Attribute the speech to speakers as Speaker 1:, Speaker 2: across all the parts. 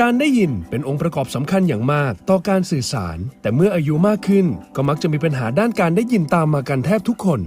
Speaker 1: การได้ยินเป็นองค์ประกอบสำคัญอย่างมาก ต่อการสื่อสาร แต่เมื่ออายุมากขึ้น ก็มักจะมีปัญหาด้านการได้ยินตามมากันแทบทุกคน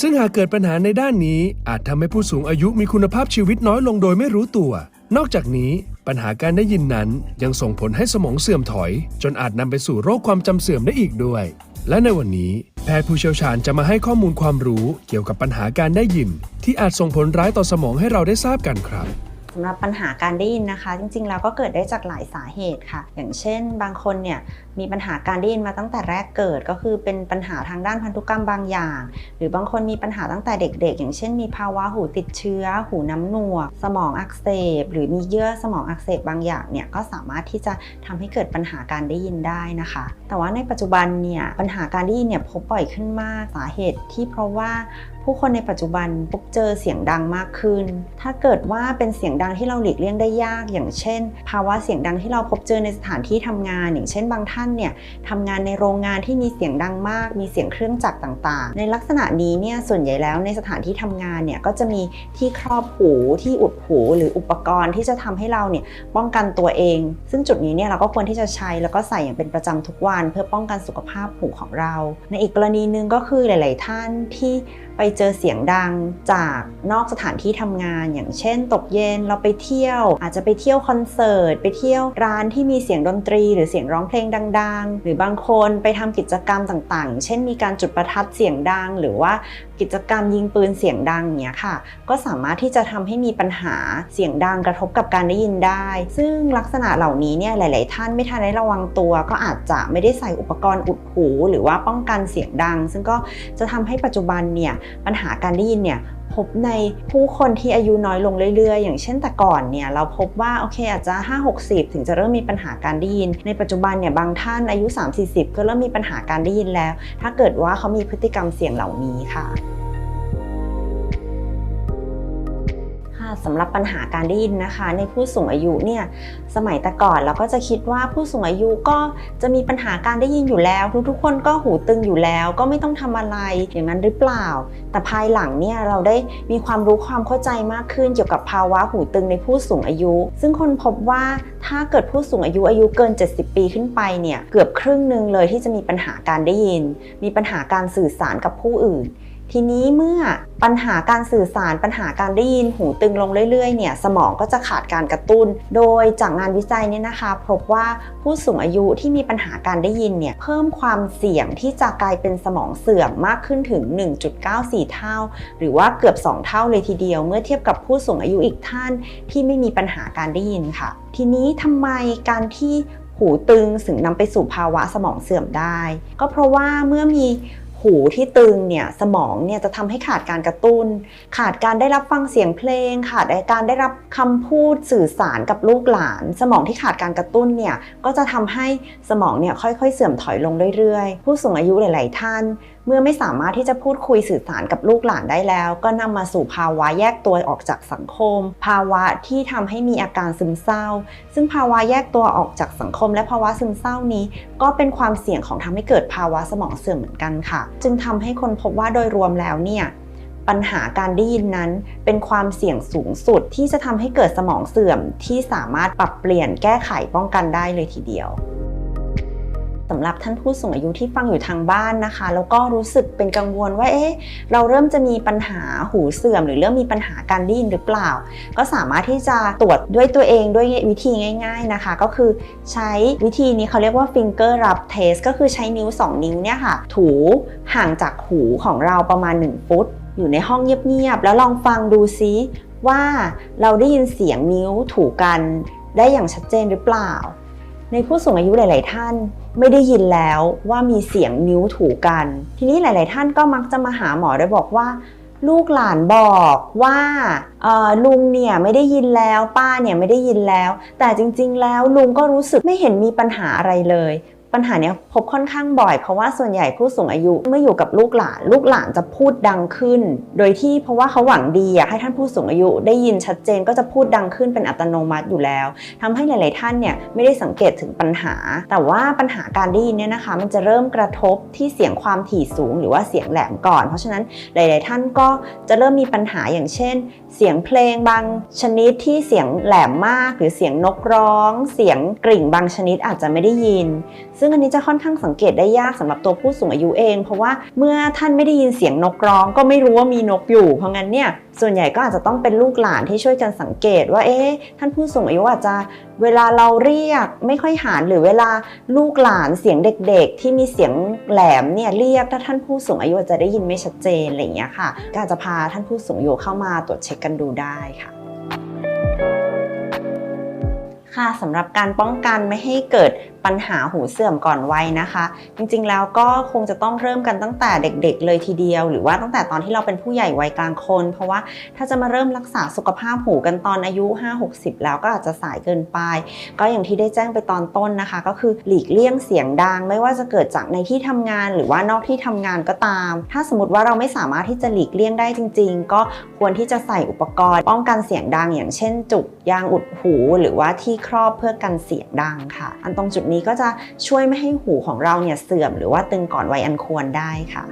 Speaker 1: ซึ่งหากเกิดปัญหาในด้านนี้ อาจทำให้ผู้สูงอายุมีคุณภาพชีวิตน้อยลงโดยไม่รู้ตัว นอกจากนี้ ปัญหาการได้ยินนั้นยังส่งผลให้สมองเสื่อมถอย จนอาจนำไปสู่โรคความจำเสื่อมได้อีกด้วย และในวันนี้ แพทย์ผู้เชี่ยวชาญจะมาให้ข้อมูลความรู้ เกี่ยวกับปัญหาการได้ยิน ที่อาจส่งผลร้ายต่อสมองให้เราได้ทราบกันครับ
Speaker 2: สำหรับปัญหาการได้ยินนะคะ จริงๆ แล้วก็เกิดได้จากหลายสาเหตุค่ะ อย่างเช่น บางคนเนี่ยมีปัญหาการได้ยินมาตั้งแต่แรกเกิด ก็คือเป็นปัญหาทางด้านพันธุกรรมบางอย่าง หรือบางคนมีปัญหาตั้งแต่เด็ก ๆ อย่างเช่น มีภาวะหูติดเชื้อ หูน้ำหนวก สมองอักเสบ หรือมีเยื่อสมองอักเสบบางอย่างเนี่ยก็สามารถที่จะทำให้เกิดปัญหาการได้ยินได้นะคะ แต่ว่าในปัจจุบันเนี่ยปัญหาการได้ยินเนี่ยพบบ่อยขึ้นมากสาเหตุที่เพราะว่า ผู้คนในปัจจุบันพบเจอเสียงดังมากขึ้น ถ้าเกิดว่าเป็นเสียงดังที่เราหลีกเลี่ยงได้ยาก อย่างเช่น ภาวะเสียงดังที่เราพบเจอในสถานที่ทำงาน อย่างเช่น บางท่านเนี่ยทำงานในโรงงานที่มีเสียงดังมาก มีเสียงเครื่องจักรต่างๆ ในลักษณะนี้เนี่ยส่วนใหญ่แล้วในสถานที่ทำงานเนี่ยก็จะมีที่ครอบหูที่อุดหูหรืออุปกรณ์ที่จะทำให้เราเนี่ยป้องกันตัวเอง ซึ่งจุดนี้เนี่ยเราก็ควรที่จะใช้แล้วก็ใส่อย่างเป็นประจำทุกวัน เพื่อป้องกันสุขภาพหูของเรา ในอีกกรณีหนึ่งก็คือหลาย ๆ ท่านที่ไปเจอเสียงดังจากนอกสถานที่ทำงาน อย่างเช่น ตกเย็นเราไปเที่ยว อาจจะไปเที่ยวคอนเสิร์ต ไปเที่ยวร้านที่มีเสียงดนตรี หรือเสียงร้องเพลงดัง ๆ หรือบางคนไปทำกิจกรรมต่างๆ เช่นมีการจุดประทัดเสียงดัง หรือว่ากิจกรรมยิงปืนเสียงดังเนี้ยค่ะ ก็สามารถที่จะทำให้มีปัญหาเสียงดังกระทบกับการได้ยินได้ ซึ่งลักษณะเหล่านี้เนี่ยหลาย ๆ ท่านไม่ทันได้ระวังตัว ก็อาจจะไม่ได้ใส่อุปกรณ์อุดหู หรือว่าป้องกันเสียงดัง ซึ่งก็จะทำให้ปัจจุบันเนี่ยปัญหาการได้ยินเนี่ยพบในผู้คนที่อายุน้อยลงเรื่อยๆ อย่างเช่นแต่ก่อนเนี่ยเราพบว่าโอเคอาจจะ 5-60 ถึงจะเริ่มมีปัญหาการได้ยิน ในปัจจุบันเนี่ยบางท่านอายุ 3-40 ก็เริ่มมีปัญหาการได้ยินแล้ว ถ้าเกิดว่าเขามีพฤติกรรมเสี่ยงเหล่านี้ค่ะ สำหรับปัญหาการได้ยินนะคะ ในผู้สูงอายุเนี่ยสมัยแต่ก่อนเราก็จะคิดว่าผู้สูงอายุก็จะมีปัญหาการได้ยินอยู่แล้ว ทุกๆคนก็หูตึงอยู่แล้ว ก็ไม่ต้องทำอะไรอย่างนั้นหรือเปล่า แต่ภายหลังเนี่ยเราได้มีความรู้ความเข้าใจมากขึ้นเกี่ยวกับภาวะหูตึงในผู้สูงอายุ ซึ่งคนพบว่าถ้าเกิดผู้สูงอายุอายุเกิน 70 ปีขึ้นไปเนี่ยเกือบครึ่งหนึ่งเลยที่จะมีปัญหาการได้ยิน มีปัญหาการสื่อสารกับผู้อื่น ทีนี้เมื่อปัญหาการสื่อสารปัญหาการได้ยินหูตึงลงเรื่อยๆเนี่ยสมองก็จะขาดการกระตุ้น โดยจากงานวิจัยเนี่ยนะคะ พบว่าผู้สูงอายุที่มีปัญหาการได้ยินเนี่ยเพิ่มความเสี่ยงที่จะกลายเป็นสมองเสื่อมมากขึ้นถึง 1.94 เท่า หรือว่าเกือบ 2 เท่าเลยทีเดียว เมื่อเทียบกับผู้สูงอายุอีกท่านที่ไม่มีปัญหาการได้ยินค่ะ ทีนี้ทำไมการที่หูตึงถึงนำไปสู่ภาวะสมองเสื่อมได้ ก็เพราะว่าเมื่อมี หูที่ตึงเนี่ยสมองเนี่ยจะทำให้ขาดการกระตุ้น ขาดการได้รับฟังเสียงเพลง ขาดการได้รับคำพูดสื่อสารกับลูกหลาน สมองที่ขาดการกระตุ้นเนี่ยก็จะทำให้สมองเนี่ยค่อยๆ เสื่อมถอยลงเรื่อยๆ ผู้สูงอายุหลาย ๆ ท่าน เมื่อไม่สามารถที่จะพูดคุยสื่อสารกับลูกหลานได้แล้ว ก็นำมาสู่ภาวะแยกตัวออกจากสังคม ภาวะที่ทำให้มีอาการซึมเศร้า ซึ่งภาวะแยกตัวออกจากสังคม และภาวะซึมเศร้านี้ ก็เป็นความเสี่ยงของทำให้เกิดภาวะสมองเสื่อมเหมือนกันค่ะ จึงทำให้คนพบว่าโดยรวมแล้วเนี่ยปัญหาการได้ยินนั้นเป็นความเสี่ยงสูงสุดที่จะทำให้เกิดสมองเสื่อมที่สามารถปรับเปลี่ยนแก้ไขป้องกันได้เลยทีเดียว สำหรับท่านผู้สูงอายุที่ฟังอยู่ทางบ้านนะคะ แล้วก็รู้สึกเป็นกังวลว่าเอ๊ะเราเริ่มจะมีปัญหาหูเสื่อม หรือเริ่มมีปัญหาการได้ยินหรือเปล่า ก็สามารถที่จะตรวจด้วยตัวเองด้วยวิธีง่าย ๆนะคะ ก็คือใช้วิธีนี้เขาเรียกว่า finger rub test ก็คือใช้นิ้ว 2 นิ้วเนี่ยค่ะ ถูห่างจากหูของเราประมาณ 1 ฟุต อยู่ในห้องเงียบๆแล้วลองฟังดูซิว่าเราได้ยินเสียงนิ้วถูกันได้อย่างชัดเจนหรือเปล่า ในผู้สูงอายุหลาย ๆ ท่านไม่ได้ยินแล้วว่ามีเสียงนิ้วถูกัน ทีนี้หลาย ๆ ท่านก็มักจะมาหาหมอโดยบอกว่า ลูกหลานบอกว่าลุงเนี่ยไม่ได้ยินแล้วป้าเนี่ยไม่ได้ยินแล้ว แต่จริง ๆ แล้วลุงก็รู้สึกไม่เห็นมีปัญหาอะไรเลย ปัญหาเนี้ยพบค่อนข้างบ่อย เพราะว่าส่วนใหญ่ผู้สูงอายุเมื่ออยู่กับลูกหลาน ลูกหลานจะพูดดังขึ้น โดยที่เพราะว่าเขาหวังดีอยากให้ท่านผู้สูงอายุ ได้ยินชัดเจนก็จะพูดดังขึ้นเป็นอัตโนมัติอยู่แล้วทำให้หลาย ๆ ท่านเนี่ยไม่ได้สังเกตถึงปัญหา แต่ว่าปัญหาการได้ยินเนี่ยนะคะ มันจะเริ่มกระทบที่เสียงความถี่สูง หรือว่าเสียงแหลมก่อน เพราะฉะนั้นหลาย ๆ ท่านก็จะเริ่มมีปัญหาอย่างเช่น เสียงเพลงบางชนิดที่เสียงแหลมมาก หรือเสียงนกร้อง เสียงกริ่งบางชนิดอาจจะไม่ได้ยินซึ่งอันนี้จะค่อนข้างสังเกตได้ยากสำหรับตัวผู้สูงอายุเอง เพราะว่าเมื่อท่านไม่ได้ยินเสียงนกร้อง ก็ไม่รู้ว่ามีนกอยู่ เพราะงั้นเนี่ยส่วนใหญ่ก็อาจจะต้องเป็นลูกหลานที่ช่วยกันสังเกตว่าเอ๊ะท่านผู้สูงอายุอาจจะเวลาเราเรียกไม่ค่อยหานหรือเวลาลูกหลานเสียงเด็กๆ ที่มีเสียงแหลมเนี่ยเรียกถ้าท่านผู้สูงอายุอาจจะได้ยินไม่ชัดเจนอะไรอย่างเงี้ยค่ะ ก็อาจจะพาท่านผู้สูงอายุเข้ามาตรวจเช็คกันดูได้ค่ะค่ะสำหรับการป้องกันไม่ให้เกิด ปัญหาหูเสื่อมก่อนวัยนะคะ จริงๆ แล้วก็คงจะต้องเริ่มกันตั้งแต่เด็กๆ เลยทีเดียว หรือว่าตั้งแต่ตอนที่เราเป็นผู้ใหญ่วัยกลางคน เพราะว่าถ้าจะมาเริ่มรักษาสุขภาพหูกันตอนอายุ 5-60 แล้วก็อาจจะสายเกินไป ก็อย่างที่ได้แจ้งไปตอนต้นนะคะ ก็คือหลีกเลี่ยงเสียงดัง ไม่ว่าจะเกิดจากในที่ทำงานหรือว่านอกที่ทำงานก็ตาม ถ้าสมมติว่าเราไม่สามารถที่จะหลีกเลี่ยงได้จริง ๆ ก็ควรที่จะใส่อุปกรณ์ ป้องกันเสียงดัง อย่างเช่น จุกยางอุดหู หรือว่าที่ครอบเพื่อกันเสียงดังค่ะ อันตรงจุดนี้ก็จะช่วยไม่ให้หูของเราเนี่ยเสื่อมหรือว่าตึงก่อนวัยอันควรได้ค่ะ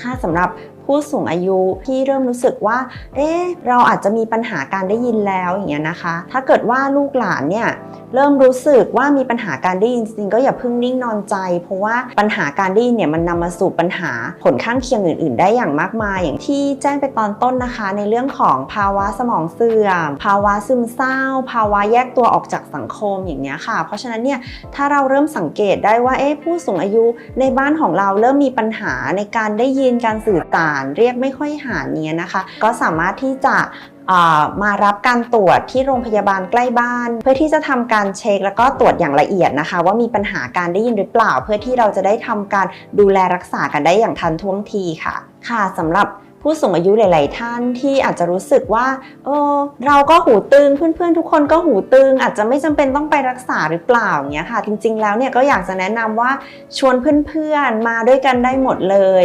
Speaker 2: ค่ะสำหรับ ผู้สูงอายุที่เริ่มรู้สึกว่า เอ๊ะ เราอาจจะมีปัญหาการได้ยินแล้วอย่างเงี้ยนะคะ ถ้าเกิดว่าลูกหลานเนี่ยเริ่มรู้สึกว่ามีปัญหาการได้ยินจริงก็อย่าเพิ่งนิ่งนอนใจ เพราะว่าปัญหาการได้ยินเนี่ยมันนำมาสู่ปัญหาผลข้างเคียงอื่น ๆ ได้อย่างมากมาย อย่างที่แจ้งไปตอนต้นนะคะ ในเรื่องของภาวะสมองเสื่อม ภาวะซึมเศร้า ภาวะแยกตัวออกจากสังคมอย่างเนี้ยค่ะ เพราะฉะนั้นเนี่ยถ้าเราเริ่มสังเกตได้ว่าเอ๊ะผู้สูงอายุในบ้านของเราเริ่มมีปัญหาในการได้ยินการสื่อสารเรียกไม่ค่อยหาเนี้ยนะคะ ก็สามารถที่จะมารับการตรวจที่โรงพยาบาลใกล้บ้าน เพื่อที่จะทำการเช็ค แล้วก็ตรวจอย่างละเอียดนะคะ ว่ามีปัญหาการได้ยินหรือเปล่า เพื่อที่เราจะได้ทำการดูแลรักษากันได้อย่างทันท่วงทีค่ะ ค่ะสำหรับผู้สูงอายุหลาย ๆ ท่านที่อาจจะรู้สึกว่าเออเราก็หูตึงเพื่อน ๆ ทุกคนก็หูตึง อาจจะไม่จำเป็นต้องไปรักษาหรือเปล่าอย่างเงี้ยค่ะ จริง ๆ แล้วเนี่ยก็อยากจะแนะนำว่าชวนเพื่อน ๆ มาด้วยกันได้หมดเลย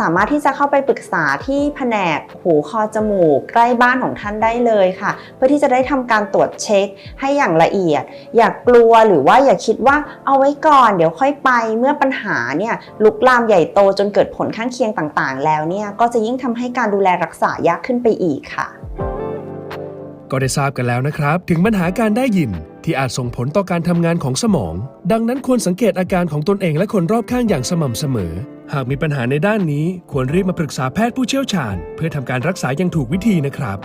Speaker 2: สามารถที่จะเข้าไปปรึกษาที่แผนกหูคอจมูก ใกล้บ้านของท่านได้เลยค่ะ เพื่อที่จะได้ทำการตรวจเช็คให้อย่างละเอียด อย่ากลัวหรือว่าอย่าคิดว่าเอาไว้ก่อนเดี๋ยวค่อยไปเมื่อปัญหาเนี่ยลุกลามใหญ่โตจนเกิดผลข้างเคียงต่างๆ แล้วเนี่ยก็จะยิ่งทำให้การดูแลรักษายากขึ้นไปอีกค่ะ
Speaker 1: ก็ได้ทราบกันแล้วนะครับ ถึงปัญหาการได้ยินที่อาจส่งผลต่อการทำงานของสมอง ดังนั้นควรสังเกตอาการของตนเองและคนรอบข้างอย่างสม่ำเสมอ หากมีปัญหาในด้านนี้ควรรีบมาปรึกษาแพทย์ผู้เชี่ยวชาญ เพื่อทำการรักษาอย่างถูกวิธีนะครับ